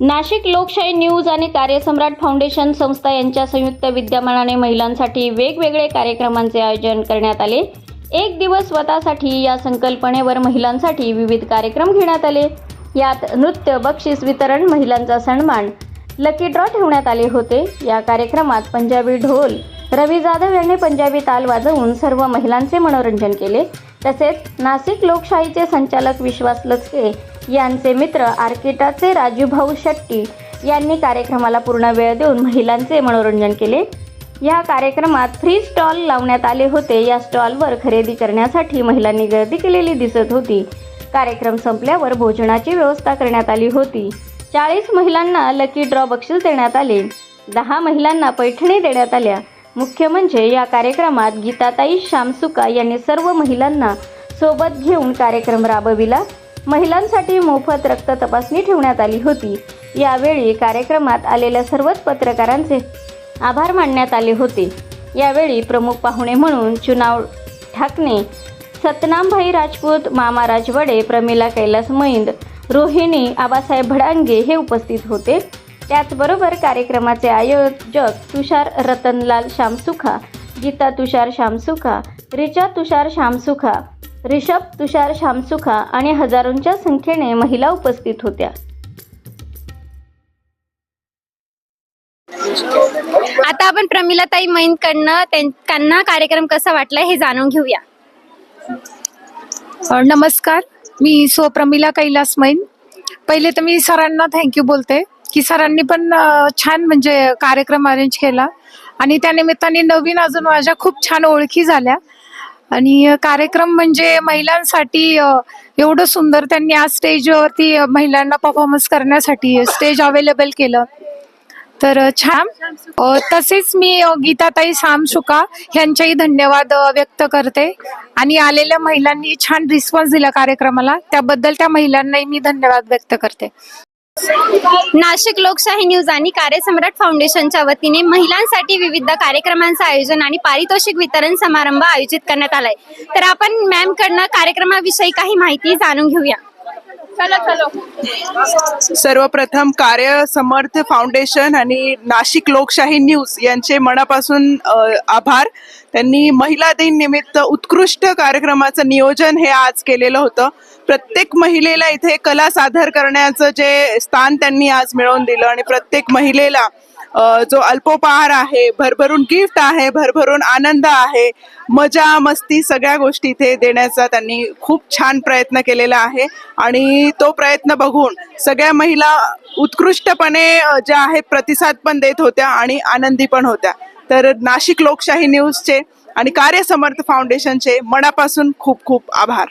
नाशिक लोकशाही न्यूज आणि कार्यसम्राट फाउंडेशन संस्था यांच्या संयुक्त विद्यमानाने महिलांसाठी वेगवेगळे कार्यक्रमांचे आयोजन करण्यात आले. एक दिवस स्वतःसाठी या संकल्पनेवर महिलांसाठी विविध कार्यक्रम घेण्यात आले. यात नृत्य बक्षीस वितरण महिलांचा सन्मान लकी ड्रॉ ठेवण्यात आले होते. या कार्यक्रमात पंजाबी ढोल रवी जाधव यांनी पंजाबी ताल वाजवून सर्व महिलांचे मनोरंजन केले. तसेच नाशिक लोकशाहीचे संचालक विश्वास लचके यांचे मित्र आर्किटाचे राजूभाऊ शेट्टी यांनी कार्यक्रमाला पूर्ण वेळ देऊन महिलांचे मनोरंजन केले. या कार्यक्रमात फ्री स्टॉल लावण्यात आले होते. या स्टॉलवर खरेदी करण्यासाठी महिलांनी गर्दी केलेली दिसत होती. कार्यक्रम संपल्यावर भोजनाची व्यवस्था करण्यात आली होती. चाळीस महिलांना लकी ड्रॉ बक्षीस देण्यात आले. दहा महिलांना पैठणी देण्यात आल्या. मुख्य म्हणजे या कार्यक्रमात गीताताई श्यामसुका यांनी सर्व महिलांना सोबत घेऊन कार्यक्रम राबविला. महिलांसाठी मोफत रक्त तपासणी ठेवण्यात आली होती. यावेळी कार्यक्रमात आलेल्या सर्वच पत्रकारांचे आभार मानण्यात आले होते. यावेळी प्रमुख पाहुणे म्हणून चुनाव ठाकणे सतनामभाई राजपूत मामा राजवडे प्रमिला कैलास मैंद रोहिणी आबासाहेब भडांगे हे उपस्थित होते. त्याचबरोबर कार्यक्रमाचे आयोजक तुषार रतनलाल शामसुखा गीता तुषार शामसुखा रिचा तुषार शामसुखा रिषभ तुषार शामसुखा आणि हजारोंच्या संख्येने महिला उपस्थित होत्या. आता आपण प्रमिलाताई मैनकडनं त्यां- त्यांना कार्यक्रम कसा वाटला हे जाणून घेऊया. नमस्कार. मी सो प्रमिला कैलास मैन पहिले तर मी सरांना थँक्यू बोलते की सरांनी पण छान म्हणजे कार्यक्रम अरेंज केला. आणि त्या निमित्ताने नवीन अजून माझ्या खूप छान ओळखी झाल्या. आणि कार्यक्रम म्हणजे महिलांसाठी एवढं सुंदर त्यांनी आज स्टेजवरती महिलांना परफॉर्मन्स करण्यासाठी स्टेज अवेलेबल केलं. तर छान. तसेच मी गीताताई गीताताई सामसुका यांच्याही धन्यवाद व्यक्त करते. आणि आलेल्या महिलांनी छान रिस्पॉन्स दिला कार्यक्रमाला. त्याबद्दल त्या महिलांनाही मी धन्यवाद व्यक्त करते. नाशिक लोकशाही न्यूज आणि कार्यसम्राट फाउंडेशनच्या वतीने महिलांसाठी विविध कार्यक्रमांचं आयोजन आणि पारितोषिक वितरण समारंभ आयोजित करण्यात आलाय. तर आपण मॅम कडनं कार्यक्रमाविषयी काही माहिती जाणून घेऊया. सर्वप्रथम कार्य समर्थ फाउंडेशन आणि नाशिक लोकशाही न्यूज यांचे मनापासून अ, आभार. त्यांनी महिला दिन निमित्त उत्कृष्ट कार्यक्रमाचं नियोजन हे आज केलेलं होतं. प्रत्येक महिलेला इथे कला सादर करण्याचं जे स्थान त्यांनी आज मिळवून दिलं आणि प्रत्येक महिलेला जो अल्पोपहार आहे भरभरून गिफ्ट आहे भरभरून आनंद आहे मजा मस्ती सगळ्या गोष्टी इथे देण्याचा त्यांनी खूप छान प्रयत्न केलेला आहे. आणि तो प्रयत्न बघून सगळ्या महिला उत्कृष्टपणे ज्या आहेत प्रतिसाद पण देत होत्या आणि आनंदी पण होत्या. तर नाशिक लोकशाही न्यूजचे आणि कार्यसमर्थ फाउंडेशनचे मनापासून खूप खूप आभार.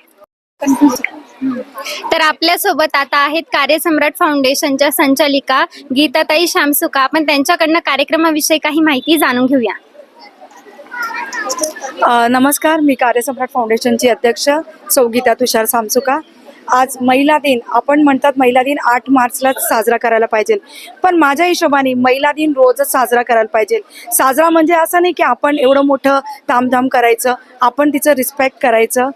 तर आपल्यासोबत आता आहेत कार्यसम्राट फाउंडेशनच्या संचालिका गीताताई श्यामसुका. आपण त्यांच्याकडनं कार्यक्रमाविषयी काही माहिती जाणून घेऊया. अ, नमस्कार मी कार्यसम्राट फाउंडेशनची अध्यक्ष सौगीता तुषार सामसुका आज महिला दिन आपण म्हणतात महिला दिन आठ मार्चलाच साजरा करायला पाहिजे. पण माझ्या हिशोबाने महिला दिन रोजच साजरा करायला पाहिजे. साजरा म्हणजे असं नाही की आपण एवढं मोठं तामधाम करायचं आपण तिचं रिस्पेक्ट करायचं.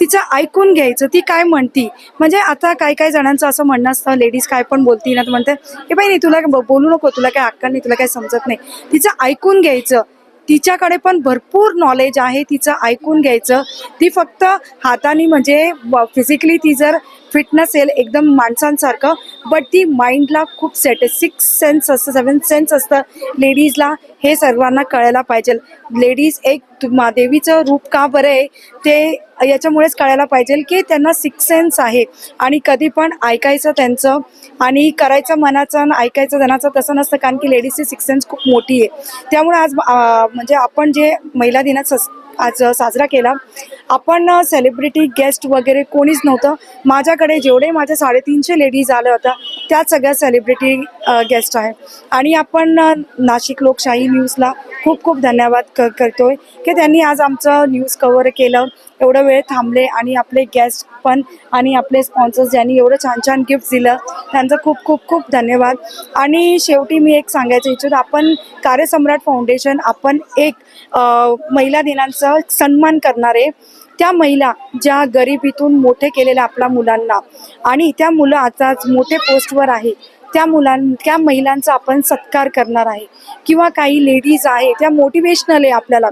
तिचं ऐकून घ्यायचं ती काय म्हणती? म्हणजे आता काही काही जणांचं असं म्हणणं असतं लेडीज काय पण बोलती ना तर म्हणते हे बाई नाही तुला बोलू नको तुला काय अक्कल नाही तुला काय समजत नाही. तिचं ऐकून घ्यायचं. तिच्याकडे पण भरपूर नॉलेज आहे तिचं ऐकून घ्यायचं. ती फक्त हाताने म्हणजे फिजिकली ती जर फिट नसेल एकदम माणसांसारखं बट ती माइंडला खूप सेट आहे. सिक्स सेन्स असतं सेवन सेन्स असतं. लेडीजला हे सर्वांना कळायला पाहिजे. लेडीज एक तु- मा- देवीचं रूप का बरं आहे? ते याच्यामुळेच कळायला पाहिजे की त्यांना सिक्स सेन्स आहे. आणि कधी पण ऐकायचं त्यांचं आणि करायचं मनाचं आणि ऐकायचं जनाचं तसं नसतं कारण की लेडीजची सिक्स सेन्स खूप मोठी आहे. त्यामुळे आज म्हणजे आपण जे महिला दिनाचं आज साजरा केला. आपण सेलिब्रिटी गेस्ट वगैरे कोणीच नव्हतं. माझ्याकडे जेवढे माझ्या साडेतीनशे लेडीज आल्या होत्या त्या सगळ्या सेलिब्रिटी गेस्ट आहे आणि आपण नाशिक लोकशाही न्यूजला खूप खूप धन्यवाद क करतोय की त्यांनी आज आमचं न्यूज कव्हर केलं. एवढं वेळ थांबले आणि आपले गेस्ट पण आणि आपले स्पॉन्सर्स ज्यांनी एवढं छान छान गिफ्ट दिलं त्यांचं खूप खूप खूप धन्यवाद. आणि शेवटी मी एक सांगायचं इच्छित आपण कार्यसम्राट फाउंडेशन आपण एक महिला दिनांचा सन्मान करणारे त्या महिला ज्या गरिबीतून मोठे केलेल्या आपल्या मुलांना आणि त्या मुलं आता मोठे पोस्टवर आहे त्या मुलां त्या महिलांचा आपण सत्कार करणार आहे. किंवा काही लेडीज आहे त्या मोटिवेशनल आहे आपल्याला.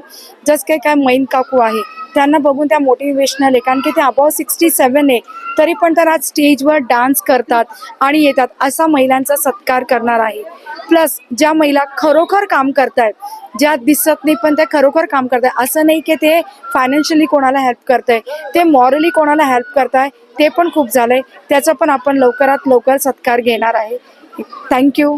जसं काही काय मैन काकू आहे त्यांना बघून त्या मोटिवेशनल आहे. कारण की ते अबाव सिक्स्टी सेवन आहे. तरी पण तर आज स्टेजवर डान्स करतात आणि येतात असा महिलांचा सत्कार करणार आहे. प्लस ज्या महिला खरोखर काम करतायत ज्या दिसत नाही पण त्या खरोखर काम करतायत असं नाही की ते फायनान्शियली कोणाला हेल्प करताय ते मॉरली कोणाला हेल्प करताय ते पण खूप झालंय. त्याचा पण आपण लवकरात लवकर सत्कार घेणार आहे. थँक्यू